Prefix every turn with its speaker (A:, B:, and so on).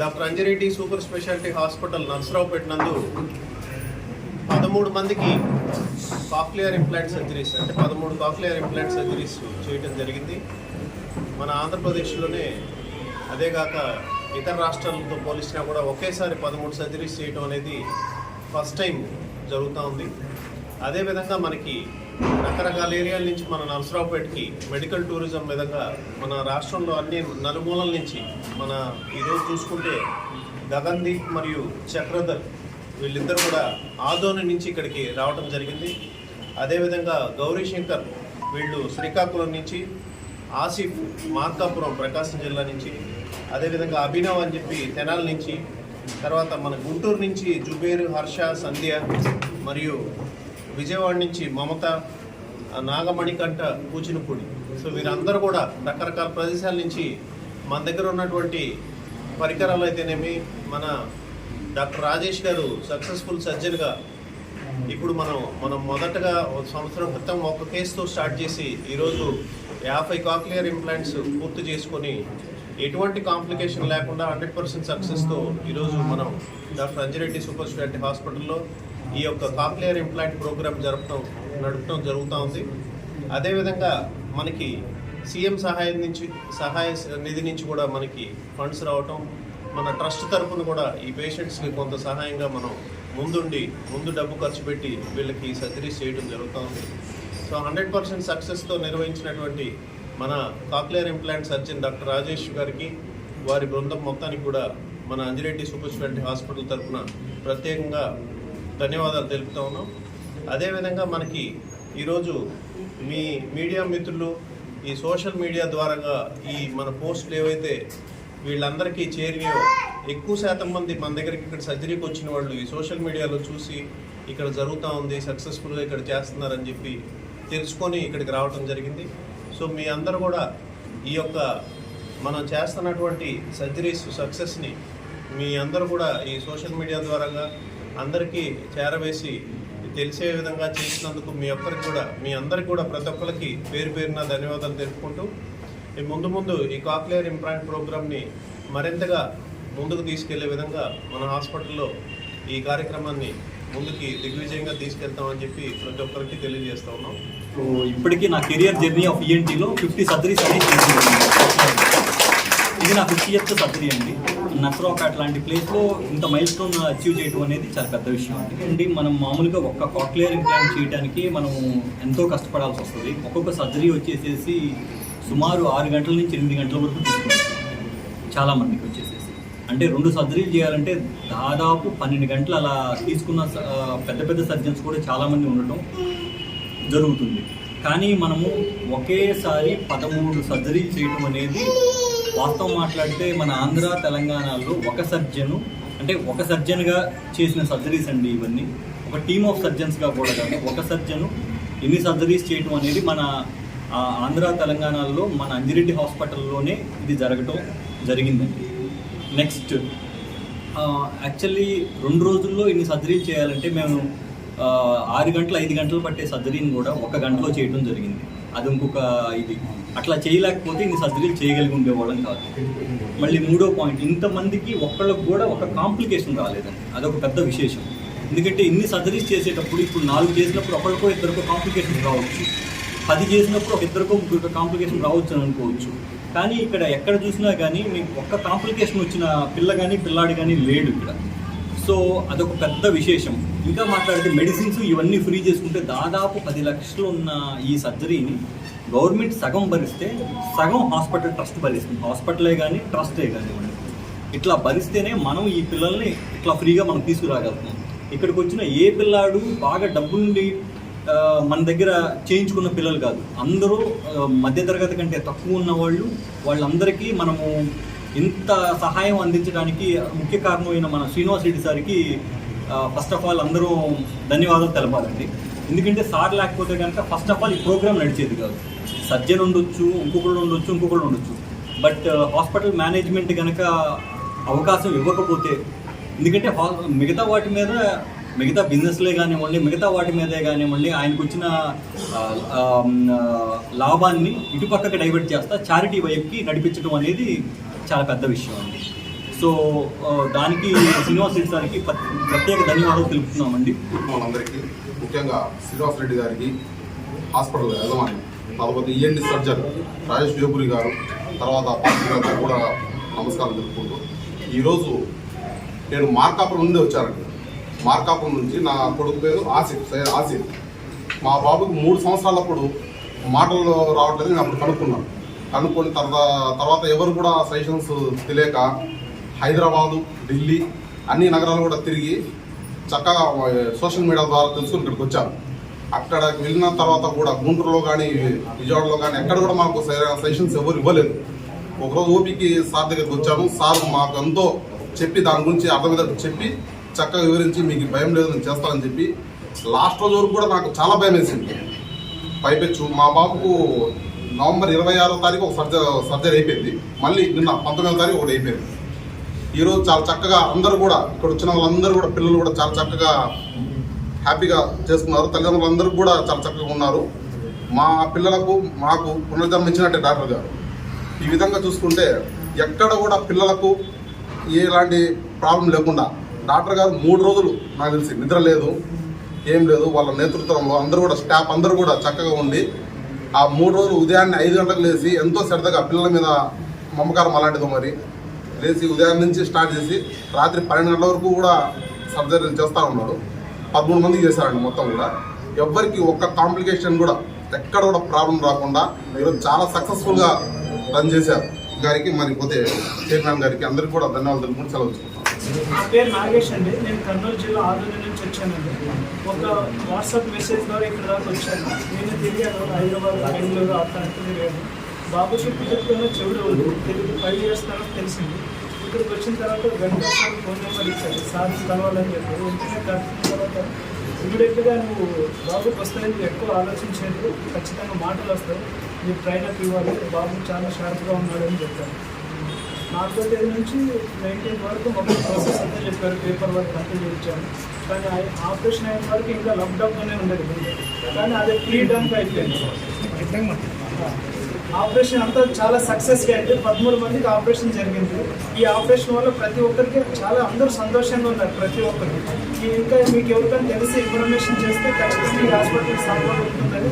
A: Doctor Anjireddy super speciality hospital Narasaraopet నందు పదమూడు మందికి కాక్లియర్ ఇంప్లాంట్ సర్జరీస్ అంటే పదమూడు కాక్లియర్ ఇంప్లాంట్ సర్జరీస్ చేయటం జరిగింది. మన ఆంధ్రప్రదేశ్లోనే అదేగాక ఇతర రాష్ట్రాలతో పోలిసినా కూడా ఒకేసారి పదమూడు సర్జరీస్ చేయటం అనేది ఫస్ట్ టైం జరుగుతూ ఉంది. అదేవిధంగా మనకి రకరకాల ఏరియాల నుంచి మన నరసరావుపేటకి మెడికల్ టూరిజం విధంగా మన రాష్ట్రంలో అన్ని నలుమూలల నుంచి మన ఈరోజు చూసుకుంటే గగన్దీప్ మరియు చక్రధర్ వీళ్ళిద్దరు కూడా ఆదోని నుంచి ఇక్కడికి రావడం జరిగింది. అదేవిధంగా గౌరీ శంకర్ వీళ్ళు శ్రీకాకుళం నుంచి ఆసిఫ్ మార్కాపురం ప్రకాశం జిల్లా నుంచి అదేవిధంగా అభినవ్ అని చెప్పి తెనాల నుంచి తర్వాత మన గుంటూరు నుంచి జుబేర్ హర్ష సంధ్య మరియు విజయవాడ నుంచి మమత నాగమణికంట కూచినపూడి. సో వీరందరూ కూడా రకరకాల ప్రదేశాల నుంచి మన దగ్గర ఉన్నటువంటి పరికరాలు అయితేనేమి మన డాక్టర్ రాజేష్ గారు సక్సెస్ఫుల్ సర్జన్గా ఇప్పుడు మనం మనం మొదటగా ఒక సంవత్సరం క్రితం ఒక కేసుతో స్టార్ట్ చేసి ఈరోజు యాభై కాక్లియర్ ఇంప్లాంట్స్ పూర్తి చేసుకొని ఎటువంటి కాంప్లికేషన్ లేకుండా హండ్రెడ్ పర్సెంట్ సక్సెస్తో ఈరోజు మనం డాక్టర్ అంజిరెడ్డి సూపర్ స్పెషాలిటీ హాస్పిటల్లో ఈ యొక్క కాక్లియర్ ఇంప్లాంట్ ప్రోగ్రామ్ జరపడం నడపడం జరుగుతూ ఉంది. అదేవిధంగా మనకి సీఎం సహాయం నుంచి సహాయ నిధి నుంచి కూడా మనకి ఫండ్స్ రావటం మన ట్రస్ట్ తరపున కూడా ఈ పేషెంట్స్కి కొంత సహాయంగా మనం ముందుండి ముందు డబ్బు ఖర్చు పెట్టి వీళ్ళకి సర్జరీస్ చేయడం జరుగుతుంది సో హండ్రెడ్ పర్సెంట్ సక్సెస్తో నిర్వహించినటువంటి మన cochlear implant surgeon doctor Rajesh గారికి వారి బృందం మొత్తానికి కూడా మన అంజిరెడ్డి సూపర్ స్పెషాలిటీ హాస్పిటల్ తరఫున ప్రత్యేకంగా ధన్యవాదాలు తెలుపుతా ఉన్నాం. అదేవిధంగా మనకి ఈరోజు మీ మీడియా మిత్రులు ఈ సోషల్ మీడియా ద్వారాగా ఈ మన పోస్టులు ఏవైతే వీళ్ళందరికీ చేరినాయో ఎక్కువ శాతం మంది మన దగ్గరికి ఇక్కడ సర్జరీకి వచ్చిన వాళ్ళు ఈ సోషల్ మీడియాలో చూసి ఇక్కడ జరుగుతూ ఉంది సక్సెస్ఫుల్గా ఇక్కడ చేస్తున్నారని చెప్పి తెలుసుకొని ఇక్కడికి రావడం జరిగింది. సో మీ అందరూ కూడా ఈ యొక్క మనం చేస్తున్నటువంటి సర్జరీస్ సక్సెస్ని మీ అందరూ కూడా ఈ సోషల్ మీడియా ద్వారాగా అందరికీ చేరవేసి తెలిసే విధంగా చేసినందుకు మీ ఒక్కరికి కూడా మీ అందరికి కూడా ప్రతి ఒక్కరికి పేరు పేరున ధన్యవాదాలు తెలుపుకుంటూ ఈ ముందు ముందు ఈ కాక్లియర్ ఇంప్లాంట్ ప్రోగ్రామ్ని మరింతగా ముందుకు తీసుకెళ్ళే విధంగా మన హాస్పిటల్లో ఈ కార్యక్రమాన్ని ముందుకి దిగ్విజయంగా తీసుకెళ్తామని చెప్పి ప్రతి ఒక్కరికి తెలియజేస్తా ఉన్నాం.
B: ఇప్పటికీ నా కెరియర్ జర్నీ ఆఫ్ ఈఎన్టీలో ఫిఫ్టీ సర్జరీస్ అనేది ఇది నా ఫిఫ్టీ ఎత్ సర్జరీ అండి. నసరావుపేట లాంటి ప్లేస్లో ఇంత మైల్ స్టోన్ అచీవ్ చేయడం అనేది చాలా పెద్ద విషయం అండి. అండి మనం మామూలుగా ఒక్క కాక్లియర్ ఇంప్లాంట్ చేయడానికి మనం ఎంతో కష్టపడాల్సి వస్తుంది. ఒక్కొక్క సర్జరీ వచ్చేసేసి సుమారు ఆరు గంటల నుంచి ఎనిమిది గంటల వరకు తీసుకుంటుంది చాలా మందికి వచ్చేసేసి. అంటే రెండు సర్జరీలు చేయాలంటే దాదాపు పన్నెండు గంటలు అలా తీసుకున్న స- పెద్ద పెద్ద సర్జన్స్ కూడా చాలామంది ఉండటం జరుగుతుంది. కానీ మనము ఒకేసారి పదమూడు సర్జరీలు చేయటం అనేది వాస్తవం మాట్లాడితే మన ఆంధ్ర తెలంగాణలో ఒక సర్జను అంటే ఒక సర్జన్గా చేసిన సర్జరీస్ అండి ఇవన్నీ. ఒక టీమ్ ఆఫ్ సర్జన్స్గా కూడా కాదు ఒక సర్జను. ఎన్ని సర్జరీస్ చేయటం అనేది మన ఆంధ్ర తెలంగాణలో మన అంజిరెడ్డి హాస్పిటల్లోనే ఇది జరగటం జరిగిందండి. నెక్స్ట్ యాక్చువల్లీ రెండు రోజుల్లో ఇన్ని సర్జరీలు చేయాలంటే మేము ఆరు గంటలు ఐదు గంటలు పట్టే సర్జరీని కూడా ఒక గంటలో చేయడం జరిగింది. అది ఇంకొక ఇది. అట్లా చేయలేకపోతే ఇన్ని సర్జరీలు చేయగలిగి ఉండేవాళ్ళం కాదు. మళ్ళీ మూడో పాయింట్ ఇంతమందికి ఒక్కళ్ళకు కూడా ఒక కాంప్లికేషన్ రాలేదండి. అదొక పెద్ద విశేషం. ఎందుకంటే ఇన్ని సర్జరీస్ చేసేటప్పుడు ఇప్పుడు నాలుగు చేసినప్పుడు ఒకరికో ఇద్దరికో కాంప్లికేషన్ రావచ్చు. పది చేసినప్పుడు ఒక ఇద్దరికో ముగ్గురికో కాంప్లికేషన్ రావచ్చు అని అనుకోవచ్చు. కానీ ఇక్కడ ఎక్కడ చూసినా కానీ మీకు ఒక్క కాంప్లికేషన్ వచ్చిన పిల్ల కానీ పిల్లాడు కానీ లేడు ఇక్కడ. సో అదొక పెద్ద విశేషం. ఇంకా మాట్లాడితే మెడిసిన్స్ ఇవన్నీ ఫ్రీ చేసుకుంటే దాదాపు పది లక్షలు ఉన్న ఈ సర్జరీని గవర్నమెంట్ సగం భరిస్తే సగం హాస్పిటల్ ట్రస్ట్ భరిస్తుంది. హాస్పిటలే కానీ ట్రస్టే కానివ్వండి ఇట్లా భరిస్తేనే మనం ఈ పిల్లల్ని ఇట్లా ఫ్రీగా మనం తీసుకురాగలుగుతాం. ఇక్కడికి వచ్చిన ఏ పిల్లాడు బాగా డబ్బుల్ని మన దగ్గర చేయించుకున్న పిల్లలు కాదు. అందరూ మధ్యతరగతి కంటే తక్కువ ఉన్న వాళ్ళు వాళ్ళందరికీ మనము ఇంత సహాయం అందించడానికి ముఖ్య కారణమైన మన శ్రీనివాస్ రెడ్డి సార్కి ఫస్ట్ ఆఫ్ ఆల్ అందరూ ధన్యవాదాలు తెలపాలండి. ఎందుకంటే సార్ లేకపోతే కనుక ఫస్ట్ ఆఫ్ ఆల్ ఈ ప్రోగ్రామ్ నడిచేది కాదు. సర్జన్ ఉండొచ్చు ఇంకొకళ్ళు ఉండొచ్చు ఇంకొకళ్ళు ఉండొచ్చు. బట్ హాస్పిటల్ మేనేజ్మెంట్ కనుక అవకాశం ఇవ్వకపోతే ఎందుకంటే హా- మిగతా వాటి మీద మిగతా బిజినెస్లే కానివ్వండి మిగతా వాటి మీదే కానివ్వండి ఆయనకు వచ్చిన లాభాన్ని ఇటుపక్కకి డైవర్ట్ చేస్తా చారిటీ వైపుకి నడిపించడం అనేది చాలా పెద్ద విషయం అండి. సో దానికి శ్రీనివాస్ రెడ్డి గారికి ప్రత్యేక ధన్యవాదాలు తెలుపుతున్నామండి.
C: మనందరికీ ముఖ్యంగా శ్రీనివాస్ రెడ్డి గారికి హాస్పిటల్ యజమాని తర్వాత ఈఎన్డి సర్జన్ రాజేష్ వేపురి గారు తర్వాత పార్టీ కూడా నమస్కారం తెలుపుకుంటూ ఈరోజు నేను మార్కాపురం నుండి వచ్చానండి. మార్కాపురం నుంచి నా కొడుకు పేరు ఆసిఫ్ సైడ్ ఆసిఫ్. మా బాబుకి మూడు సంవత్సరాలప్పుడు మాటలు రావట్లేదు నేను అప్పుడు కనుక్కున్నాను. కనుక్కొని తర్వాత తర్వాత ఎవరు కూడా సజెషన్స్ తెలియక హైదరాబాదు ఢిల్లీ అన్ని నగరాలు కూడా తిరిగి చక్కగా సోషల్ మీడియా ద్వారా తెలుసుకుని ఇక్కడికి వచ్చాను అక్కడ వెళ్ళిన తర్వాత కూడా గుంటూరులో కానీ విజయవాడలో కానీ ఎక్కడ కూడా మాకు సజెషన్స్ ఎవరు ఇవ్వలేదు. ఒకరోజు ఓపీకి సార్ దగ్గరికి వచ్చాము. సార్ మాకు ఎంతో చెప్పి దాని గురించి అర్థమయ్యేటట్టు చెప్పి చక్కగా వివరించి మీకు భయం లేదు నేను చేస్తానని చెప్పి లాస్ట్ రోజు వరకు కూడా నాకు చాలా భయం వేసింది పైపెచ్చు మా బాబుకు నవంబర్ ఇరవై ఆరో తారీఖు ఒక సర్జరీ సర్జరీ అయిపోయింది. మళ్ళీ నిన్న పంతొమ్మిదో తారీఖు ఒకటి అయిపోయింది. ఈరోజు చాలా చక్కగా అందరూ కూడా ఇక్కడ వచ్చిన వాళ్ళందరూ కూడా పిల్లలు కూడా చాలా చక్కగా హ్యాపీగా చేసుకున్నారు. తల్లిదండ్రులందరూ కూడా చాలా చక్కగా ఉన్నారు. మా పిల్లలకు మాకు పునర్జన్మించినట్టే డాక్టర్ గారు. ఈ విధంగా చూసుకుంటే ఎక్కడ కూడా పిల్లలకు ఎలాంటి ప్రాబ్లం లేకుండా డాక్టర్ గారు మూడు రోజులు నాకు తెలిసి నిద్ర లేదు ఏం లేదు వాళ్ళ నేతృత్వంలో అందరూ కూడా స్టాఫ్ అందరూ కూడా చక్కగా ఉండి ఆ మూడు రోజులు ఉదయాన్నే ఐదు గంటలకు లేచి ఎంతో శ్రద్ధగా పిల్లల మీద మమకారం అలాంటిదో మరి లేచి ఉదయం నుంచి స్టార్ట్ చేసి రాత్రి పన్నెండు గంటల వరకు కూడా సర్జరీలు చేస్తూ ఉన్నాడు. పదమూడు మందికి చేశారండి మొత్తం కూడా. ఎవ్వరికి ఒక్క కాంప్లికేషన్ కూడా ఎక్కడ కూడా ప్రాబ్లం రాకుండా ఈరోజు చాలా సక్సెస్ఫుల్గా రన్ చేశారు. గారికి మరి పోతే చైర్మన్ గారికి అందరికీ కూడా ధన్యవాదాలు కూడా సెలవు తీసుకుంటాం
D: నా పేరు నాగేష్ అండి. నేను కర్నూలు జిల్లా ఆదోని నుంచి వచ్చానండి. ఒక వాట్సాప్ మెసేజ్ ద్వారా ఇక్కడ దాకా వచ్చాను. నేను తిరిగాను. హైదరాబాద్ బెంగళూరు అట్లా అంటూ తిరిగాను. బాబుకి పిల్లలతో చెవుడు ఉంది. తెలుగు ఫైవ్ ఇయర్స్ తర్వాత తెలిసింది. ఇక్కడికి వచ్చిన తర్వాత వెంటనే సార్ ఫోన్ నెంబర్ ఇచ్చారు. సార్ కలవాలని చెప్పారు. వెంటనే కలిసిన తర్వాత ఇమీడియట్గా నువ్వు బాబుకి వస్తాయని ఎక్కువ ఆలోచించేందుకు ఖచ్చితంగా మాటలు వస్తాయి. నీకు అప్ ఇవ్వాలి. బాబు చాలా షార్ప్గా ఉన్నాడని చెప్పాను నాలుగో నుంచి నైన్టీన్ వరకు మొత్తం ప్రాసెస్ అంతా చెప్పారు పేపర్ వర్క్ అంతా చేయించాను కానీ ఆపరేషన్ అయిన వరకు ఇంకా లాక్డౌన్లోనే ఉండేది కానీ అది ప్రీ డన్ అయిపోయింది. ఆపరేషన్ అంతా చాలా సక్సెస్గా అయితే పదమూడు మందికి ఆపరేషన్ జరిగింది. ఈ ఆపరేషన్ వల్ల ప్రతి ఒక్కరికి చాలా అందరూ సంతోషంగా ఉన్నారు ప్రతి ఒక్కరు ఇంకా మీకు ఎవరికైనా తెలిసి ఇన్ఫర్మేషన్ చేస్తే ఖచ్చితంగా హాస్పిటల్ సపోర్ట్ ఉంటుందని